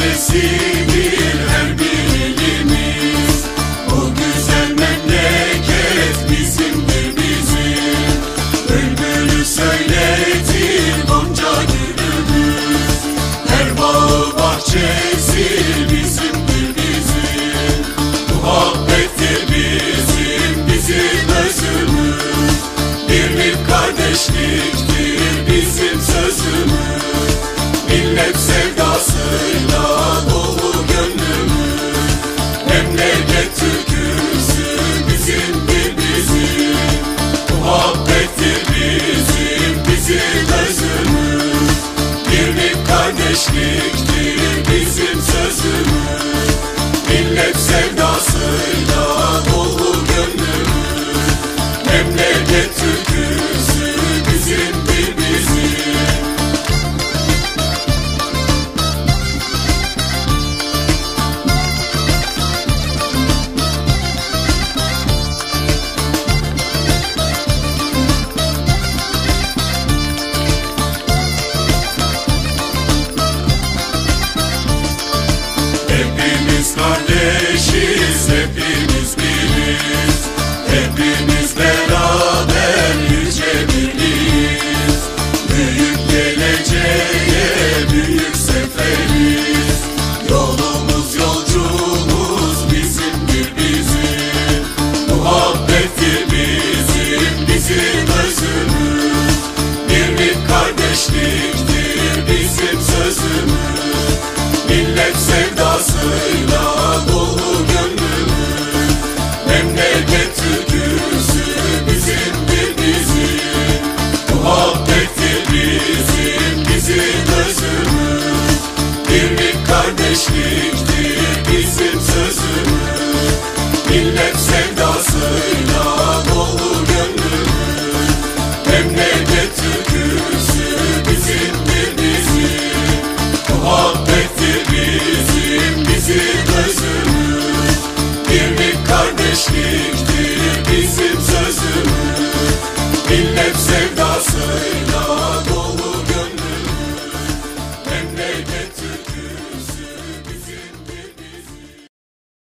neşesidir her birimiz. O güzel memleket bizimdir bizim. Bülbülü söyletir gonca gülümüz Her bağı bahçesi bizimdir bizim. Muhabbettir bizim, bizim özümüz. Birlik kardeşliktir bizim gelecek sempre kardeşliktir bizim sözümüz. Millet sevdasıyla